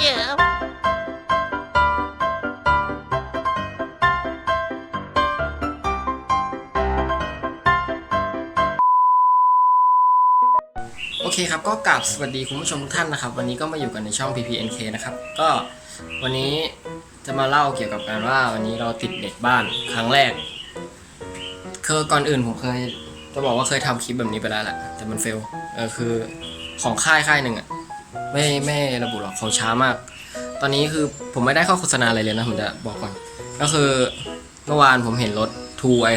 Yeah. โอเคครับก็กราบสวัสดีคุณผู้ชมทุกท่านนะครับ วันนี้ก็มาอยู่กันในช่อง PPNK นะครับ ก็วันนี้จะมาเล่าเกี่ยวกับการว่าวันนี้เราติดเน็ตบ้านครั้งแรกคือก่อนอื่นผมเคยจะบอกว่าเคยทำคลิปแบบนี้ไปแล้วแหละแต่มันเฟลเออคือของค่ายค่ายหนึ่งอะ ไม่ไม่ระบุหรอกเขาช้ามาก ตอนนี้คือผมไม่ได้เข้าโฆษณาอะไรเลยนะผมจะบอกก่อน ก็คือเมื่อวานผมเห็นรถทูไอ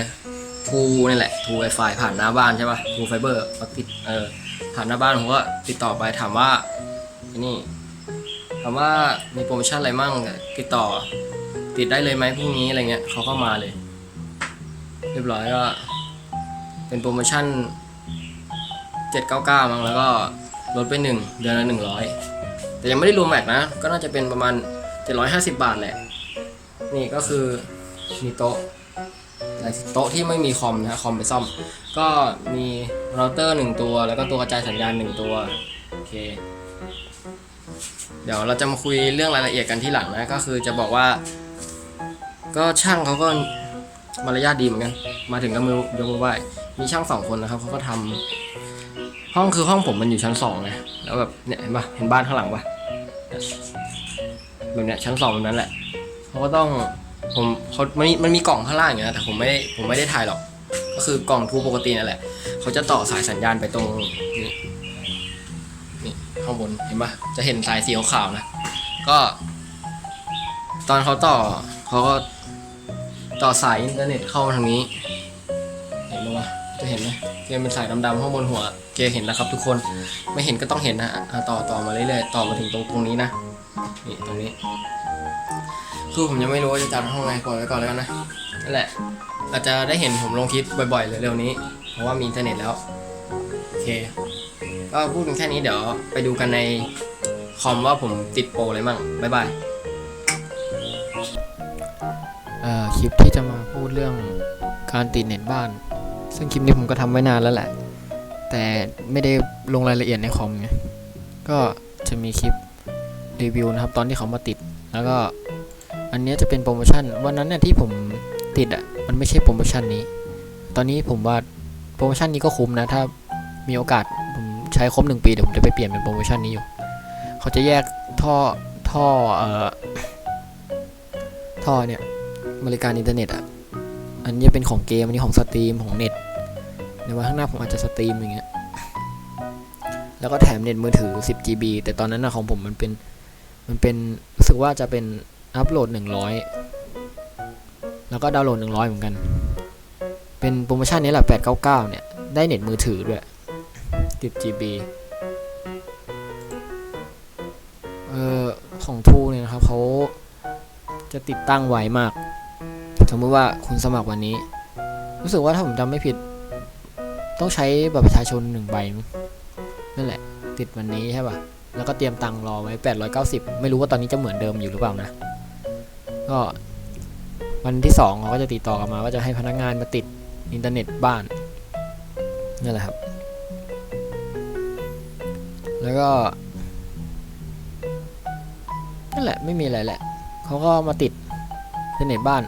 ทูนี่แหละทูไอไฟผ่านหน้าบ้านใช่ปะทูไฟเบอร์มาติดเออผ่านหน้าบ้านผมก็ติดต่อไปถามว่านี่ถามว่ามีโปรโมชั่นอะไรมั่งติดต่อ ติดได้เลยไหมพรุ่งนี้อะไรเงี้ยเขาก็มาเลย เรียบร้อยก็เป็นโปรโมชั่น 799 มั้งแล้วก็ ลดไปหนึ่งเดือนละ100แต่ยังไม่ได้รวมแมทนะ ก็น่าจะเป็นประมาณ750บาทแหละ นี่ก็คือมีโต๊ะโต๊ะที่ไม่มีคอมนะคอมไปซ่อม ก็มีเราเตอร์หนึ่งตัว แล้วก็ตัวกระจายสัญญาณหนึ่งตัวโอเคเดี๋ยวเราจะมาคุยเรื่องรายละเอียดกันที่หลังนะก็คือจะบอกว่า ก็ช่างเขาก็มารยาทดีเหมือนกัน มาถึงก็มือยกมือไหว้มีช่างสองคนนะครับเขาก็ทำ ห้องคือห้องผมมันอยู่ชั้นสองไงแล้วแบบเนี่ยเห็นปะเห็นบ้านข้างหลังปะแบบเนี้ยชั้นสองแบบนั้นแหละเขาก็ต้องผมเขามันมีมันมีกล่องข้างล่างอย่างเงี้ยแต่ผมไม่ได้ผมไม่ได้ถ่ายหรอก ก็คือกล่องทูปกตินั่นแหละเขาจะต่อสายสัญญาณไปตรงนี้นี่ข้างบนเห็นปะจะเห็นสายสีขาวๆนะก็ ตอนเขาต่อเขาก็ต่อสายอินเทอร์เน็ตเข้ามาทางนี้ เห็นไหมวะจะเห็นไหม เกมเป็นสายดำๆข้างบนหัวเกเห็นนะครับทุกคนไม่เห็นก็ต้องเห็นนะอะต่อต่อมาเรื่อยๆต่อมาถึงตรงตรงนี้นะนี่ตรงนี้คือผมยังไม่รู้ว่าจะจัดห้องไงก่อนไว้ก่อนแล้วกันนะนั่นแหละอาจจะได้เห็นผมลงคลิปบ่อยๆเร็วๆนี้ เพราะว่ามีอินเทอร์เน็ตแล้วโอเคก็พูดถึงแค่นี้เดี๋ยวไปดูกันในคอมว่าผมติดโปรอะไรมั่งบ๊ายบายคลิปที่จะมาพูดเรื่องการติดเน็ตบ้าน ซึ่งคลิปนี้ผมก็ทำไว้นานแล้วแหละ แต่ไม่ได้ลงรายละเอียดในคอมไงก็จะมีคลิปรีวิวนะครับ ตอนที่เขามาติด แล้วก็อันเนี้ยจะเป็นโปรโมชั่น วันนั้นเนี่ยที่ผมติดอะ มันไม่ใช่โปรโมชั่นนี้ ตอนนี้ผมว่าโปรโมชั่นนี้ก็คุ้มนะ ถ้ามีโอกาสผมใช้ครบหนึ่งปีเดี๋ยวผมจะไปเปลี่ยนเป็นโปรโมชั่นนี้อยู่ เขาจะแยกท่อท่อเอ่อท่อเนี่ยบริการอินเทอร์เน็ตอะ อันนี้เป็นของเกม อันนี้ของสตรีมของเน็ต ในวันข้างหน้าผมอาจจะสตรีมอย่างเงี้ย แล้วก็แถมเน็ตมือถือ 10 GB แต่ตอนนั้นนะของผมมันเป็น มันเป็นรู้สึกว่าจะเป็นอัพโหลด 100 แล้วก็ดาวน์โหลด 100 เหมือนกัน เป็นโปรโมชั่นนี้แหละ 899 เนี่ย ได้เน็ตมือถือด้วย 10 GB เอ่อ ของทูเนี่ยนะครับเขาจะติดตั้งไวมาก มมติว่าคุณสมัครวันนี้ รู้สึกว่าถ้าผมจำไม่ผิด ต้องใช้บัตรประชาชนหนึ่งใบนั่นแหละ ติดวันนี้ใช่ป่ะ แล้วก็เตรียมตังค์รอไว้ 890 ไม่รู้ว่าตอนนี้จะเหมือนเดิมอยู่หรือเปล่านะ ก็วันที่สองเขาก็จะติดต่อกลับมา ว่าจะให้พนักงานมาติดอินเทอร์เน็ตบ้านนั่นแหละครับ แล้วก็นั่นแหละไม่มีอะไรแหละเขาก็มาติดอินเทอร์เน็ตบ้าน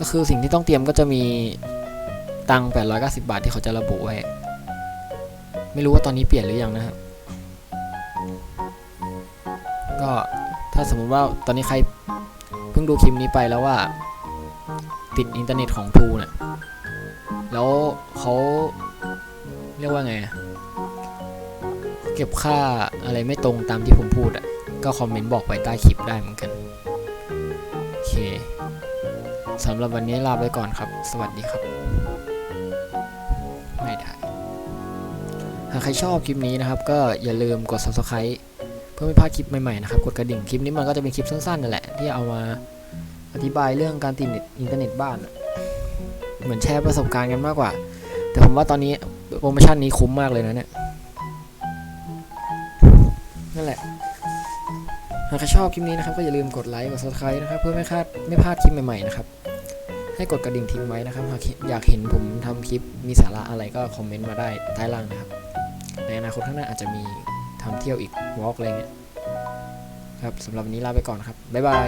ก็คือสิ่งที่ต้องเตรียมก็จะมีตังค์890 บาทที่เขาจะระบุไว้ ไม่รู้ว่าตอนนี้เปลี่ยนหรือยังนะครับ ก็ถ้าสมมุติว่าตอนนี้ใครเพิ่งดูคลิปนี้ไปแล้วว่า ติดอินเทอร์เน็ตของทูเนี่ยแล้วเขาเรียกว่าไง เก็บค่าอะไรไม่ตรงตามที่ผมพูดอะ ก็คอมเมนต์บอกไว้ใต้คลิปได้เหมือนกัน สำหรับวันนี้ลาไปก่อนครับ สวัสดีครับ ไม่ได้ หากใครชอบคลิปนี้นะครับ ก็อย่าลืมกด subscribe เพื่อไม่พลาดคลิปใหม่ๆนะครับกดกระดิ่งคลิปนี้มันก็จะเป็นคลิปสั้นๆนั่นแหละที่เอามาอธิบายเรื่องการติดอินเทอร์เน็ตบ้าน เหมือนแชร์ประสบการณ์กันมากกว่า แต่ผมว่าตอนนี้โปรโมชั่นนี้คุ้มมากเลยนะเนี่ยนั่นแหละหากใครชอบคลิปนี้นะครับก็อย่าลืมกดไลค์กด subscribe นะครับเพื่อไม่พลาดไม่พลาดคลิปใหม่ๆนะครับ ให้กดกระดิ่งทิ้งไว้นะครับ หากอยากเห็นผมทำคลิปมีสาระอะไรก็คอมเมนต์มาได้ใต้ล่างนะครับ ในอนาคตข้างหน้าอาจจะมีทำเที่ยวอีกวอล์กอะไรเงี้ยครับสำหรับวันนี้ลาไปก่อนครับ บ๊ายบาย